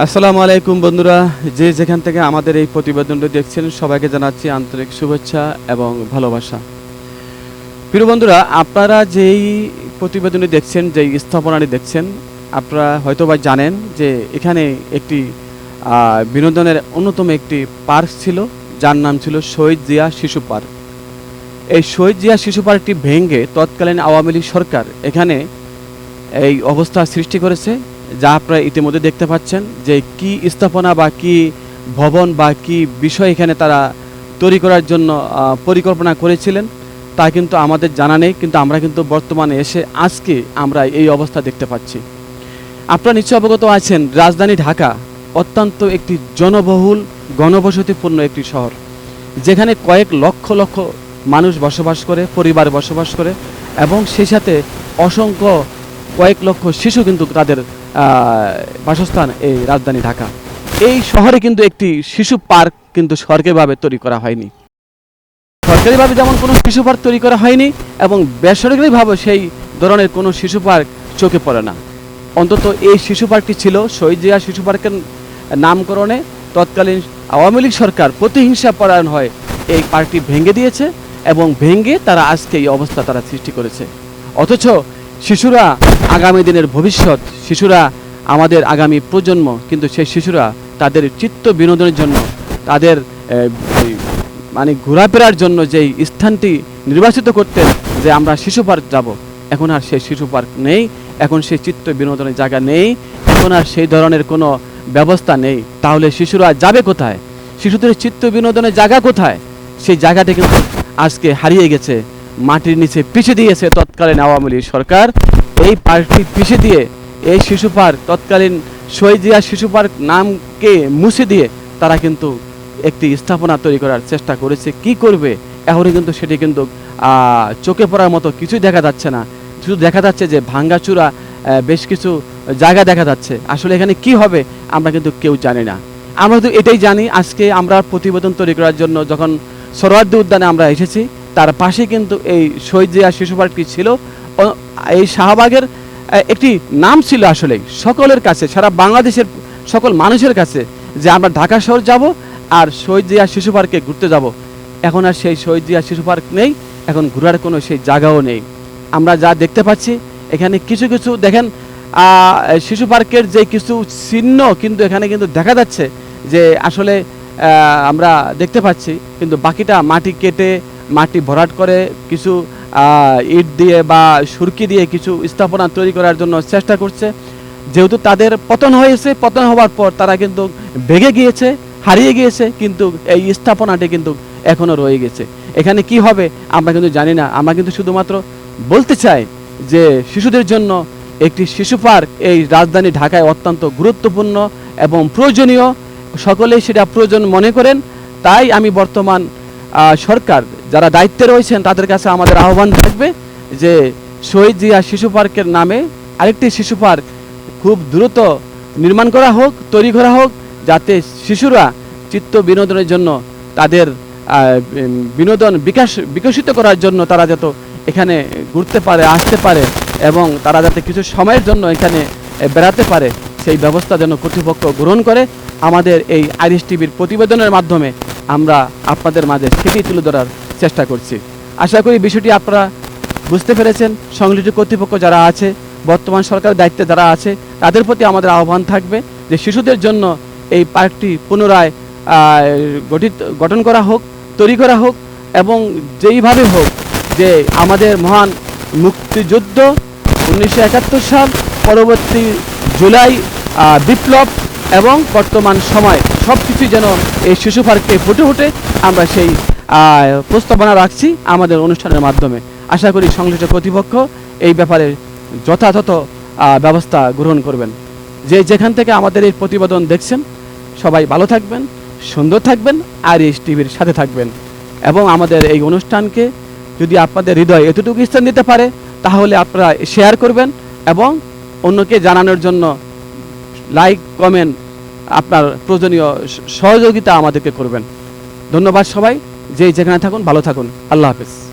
আসসালামু আলাইকুম বন্ধুরা। যে যেখান থেকে আমাদের এই প্রতিবেদনটি দেখছেন, সবাইকে জানাচ্ছি আন্তরিক শুভেচ্ছা এবং ভালোবাসা। প্রিয় বন্ধুরা, আপনারা যেই প্রতিবেদনটি দেখছেন, যেই স্থাপনাটি দেখছেন, আপনারা হয়তোবা জানেন যে এখানে একটি বিনোদনের অন্যতম একটি পার্ক ছিল, যার নাম ছিল শহীদ জিয়া শিশু পার্ক। এই শহীদ জিয়া শিশু পার্কটি ভেঙে তৎকালীন আওয়ামী লীগ সরকার এখানে এই অবস্থা সৃষ্টি করেছে। যা আপনারা ইতিমধ্যে দেখতে পাচ্ছেন যে কি স্থাপনা বা কি ভবন বা কি বিষয় এখানে তারা তৈরি করার জন্য পরিকল্পনা করেছিলেন, তা কিন্তু আমাদের জানা নেই, কিন্তু আমরা কিন্তু বর্তমানে এসে আজকে আমরা এই অবস্থা দেখতে পাচ্ছি। আপনারা নিশ্চয় অবগত আছেন, রাজধানী ঢাকা অত্যন্ত একটি জনবহুল, গণবসতিপূর্ণ একটি শহর, যেখানে কয়েক লক্ষ লক্ষ মানুষ বসবাস করে, পরিবার বসবাস করে, এবং সেই সাথে অসংখ্য কয়েক লক্ষ শিশু কিন্তু তাদের বাসস্থান এই রাজধানী ঢাকা। এই শহরে কিন্তু একটি শিশু পার্ক কিন্তু সরকারিভাবে তৈরি করা হয়নি। সরকারিভাবে যেমন কোনো শিশু পার্ক তৈরি করা হয়নি এবং বেসরকারিভাবে সেই ধরনের কোনো শিশু পার্ক চোখে পড়ে না। অন্তত এই শিশু পার্কটি ছিল শহীদ জিয়া শিশু পার্কের নামকরণে। তৎকালীন আওয়ামী লীগ সরকার প্রতিহিংসা পরায়ণ হয় এই পার্কটি ভেঙে দিয়েছে এবং ভেঙে তারা আজকে এই অবস্থা তারা সৃষ্টি করেছে। অথচ শিশুরা আগামী দিনের ভবিষ্যৎ, শিশুরা আমাদের আগামী প্রজন্ম, কিন্তু সেই শিশুরা তাদের চিত্ত বিনোদনের জন্য, তাদের মানে ঘোরাফেরার জন্য যেই স্থানটি নির্বাচিত করতেন যে আমরা শিশু পার্ক যাব। এখন আর সেই শিশু পার্ক নেই, এখন সেই চিত্ত বিনোদনের জায়গা নেই, এখন আর সেই ধরনের কোনো ব্যবস্থা নেই। তাহলে শিশুরা যাবে কোথায়? শিশুদের চিত্ত বিনোদনের জায়গা কোথায়? সেই জায়গাটি কিন্তু আজকে হারিয়ে গেছে। মাটির নিচে পিছিয়ে দিয়েছে তৎকালীন আওয়ামী লীগ সরকার। এই পার্কটি পিছিয়ে দিয়ে এই শিশু পার্ক, তৎকালীন শহীদ জিয়া শিশু পার্ক নামকে মুছে দিয়ে তারা কিন্তু একটি স্থাপনা তৈরি করার চেষ্টা করেছে। কি করবে? এখনই কিন্তু সেটি কিন্তু চোখে পড়ার মতো কিছুই দেখা যাচ্ছে না। শুধু দেখা যাচ্ছে যে ভাঙ্গাচুরা বেশ কিছু জায়গা দেখা যাচ্ছে। আসলে এখানে কি হবে আমরা কিন্তু কেউ জানি না। আমরা তো এটাই জানি, আজকে আমরা প্রতিবেদন তৈরি করার জন্য যখন সরোয়ার্দী উদ্যানে আমরা এসেছি তার পাশে কিন্তু এই শহীদ জিয়া শিশু পার্কটি ছিল। এই শাহবাগের একটি নাম ছিল আসলে সকলের কাছে, সারা বাংলাদেশের সকল মানুষের কাছে যে আমরা ঢাকা শহর যাব আর শহীদ জিয়া শিশু পার্কে ঘুরতে যাব। এখন আর সেই শহীদ জিয়া শিশু পার্ক নেই, এখন ঘোরার কোনো সেই জায়গাও নেই। আমরা যা দেখতে পাচ্ছি, এখানে কিছু কিছু দেখেন শিশু পার্কের যে কিছু চিহ্ন কিন্তু এখানে কিন্তু দেখা যাচ্ছে যে আসলে আমরা দেখতে পাচ্ছি, কিন্তু বাকিটা মাটি কেটে মাটি ভরাট করে কিছু ইট দিয়ে বা সুরকি দিয়ে কিছু স্থাপনা তৈরি করার জন্য চেষ্টা করছে। যেহেতু তাদের পতন হয়েছে, পতন হওয়ার পর তারা কিন্তু ভেঙে গিয়েছে, হারিয়ে গিয়েছে, কিন্তু এই স্থাপনাটি কিন্তু এখনও রয়ে গেছে। এখানে কি হবে, আমরা কিন্তু জানি না। আমরা কিন্তু শুধুমাত্র বলতে চাই যে শিশুদের জন্য একটি শিশু পার্ক এই রাজধানী ঢাকায় অত্যন্ত গুরুত্বপূর্ণ এবং প্রয়োজনীয়। সকলেই সেটা প্রয়োজন মনে করেন। তাই আমি বর্তমান সরকার যারা দায়িত্বে রয়েছেন তাদের কাছে আমাদের আহ্বান থাকবে যে শহীদ জিয়া শিশু পার্কের নামে আরেকটি শিশু পার্ক খুব দ্রুত নির্মাণ করা হোক, তৈরি করা হোক, যাতে শিশুরা চিত্ত বিনোদনের জন্য তাদের বিনোদন বিকাশ, বিকশিত করার জন্য তারা যত এখানে ঘুরতে পারে, আসতে পারে এবং তারা যাতে কিছু সময়ের জন্য এখানে বেড়াতে পারে, সেই ব্যবস্থা যেন কর্তৃপক্ষ গ্রহণ করে। আমাদের এই আইরিশ টিভির প্রতিবেদনের মাধ্যমে আমরা আপনাদের মাঝে সেটি তুলে ধরার চেষ্টা করছি। আশা করি বিষয়টি আপনারা বুঝতে পেরেছেন। সংশ্লিষ্ট কর্তৃপক্ষ যারা আছে, বর্তমান সরকারের দায়িত্বে যারা আছে, তাদের প্রতি আমাদের আহ্বান থাকবে যে শিশুদের জন্য এই পার্কটি পুনরায় গঠিত, গঠন করা হোক, তৈরি করা হোক এবং যেইভাবে হোক যে আমাদের মহান মুক্তিযুদ্ধ উনিশশো একাত্তর সাল, পরবর্তী জুলাই বিপ্লব এবং বর্তমান সময় সব কিছু যেন এই শিশু পার্কে ফুটে ফুটে আমরা সেই প্রস্তাবনা রাখছি আমাদের অনুষ্ঠানের মাধ্যমে। আশা করি সংশ্লিষ্ট কর্তৃপক্ষ এই ব্যাপারে যথাযথ ব্যবস্থা গ্রহণ করবেন। যে যেখান থেকে আমাদের এই প্রতিবেদন দেখছেন, সবাই ভালো থাকবেন, সুন্দর থাকবেন, আর এই টিভির সাথে থাকবেন। এবং আমাদের এই অনুষ্ঠানকে যদি আপনাদের হৃদয় এতটুকু স্থান দিতে পারে, তাহলে আপনারা শেয়ার করবেন এবং অন্যকে জানানোর জন্য লাইক কমেন্ট আপনার প্রয়োজনীয় সহযোগিতা আমাদেরকে করবেন। ধন্যবাদ সবাই যে যেখানে থাকুন ভালো থাকুন। আল্লাহ হাফেজ।